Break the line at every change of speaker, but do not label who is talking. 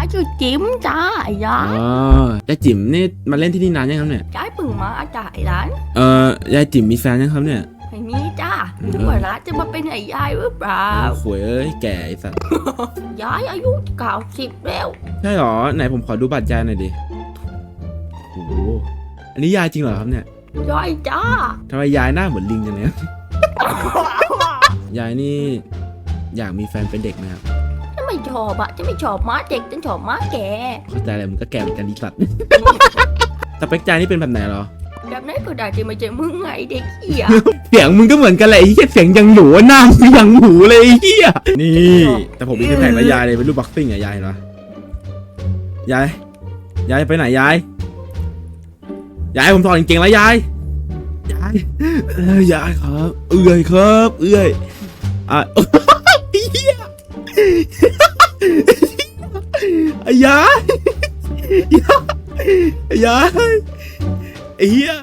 ายชื่อจิ๋มจ้ายา
อ๋
ย
อยายจิ๋มนี่มาเล่นที่นี่นานยังครับเนี่ย
ยายเพิ่งมาจ่ายร้าน
เออยายจิ๋มมีแฟนยังครับเนี่ย
ไม่มีจ้า
อืม
นึกว่าร้านจะมาเป็นไอ้ยายหรือเปล่า
โอ้โหเอ้ยแก่ไอ้สัส
ยายอายุเก้าสิบแล้ว
ใช่หรอ ไหนผมขอดูบัตรยายหน่อยดิโอ้โหอันนี้ยายจริงเหรอครับเนี่ย
ยายจ้า
ทำไมยายหน้าเหมือนลิงจังเลยยายนี่อยากมีแฟนเป็นเด็กไหมครับ
ฉัน ไม่ชอบอะฉันไม่ชอบม้าเด็กฉันชอบม้าแก่
เข้าใจอะไรมันก็แก่เหมือนกันดีสัตว์ สเปคใจนี่เป็นแบบไหนเหรอ
แบบนั้นก็ได้ที่ไม่ใช่มึงไงเด็กเหี้ย
เสียงมึงก็เหมือนกันแหละไอ้เหี้ยเสียงยังหนูหน้ามึงยังหนูเลยไอ้เหี้ยนี่ แต่ผมมีแผ่นแล้วยายเลยเป็นรูปบ็อกซิ่งอะยายเห็นปะยายยายไปไหนยายยายผมถอดกางเกงแล้วยายยายเอ้ยยายครับ เอื้อยครับ เอื้อยอะ อย่าอย่าอย่าไอ้เหี้ย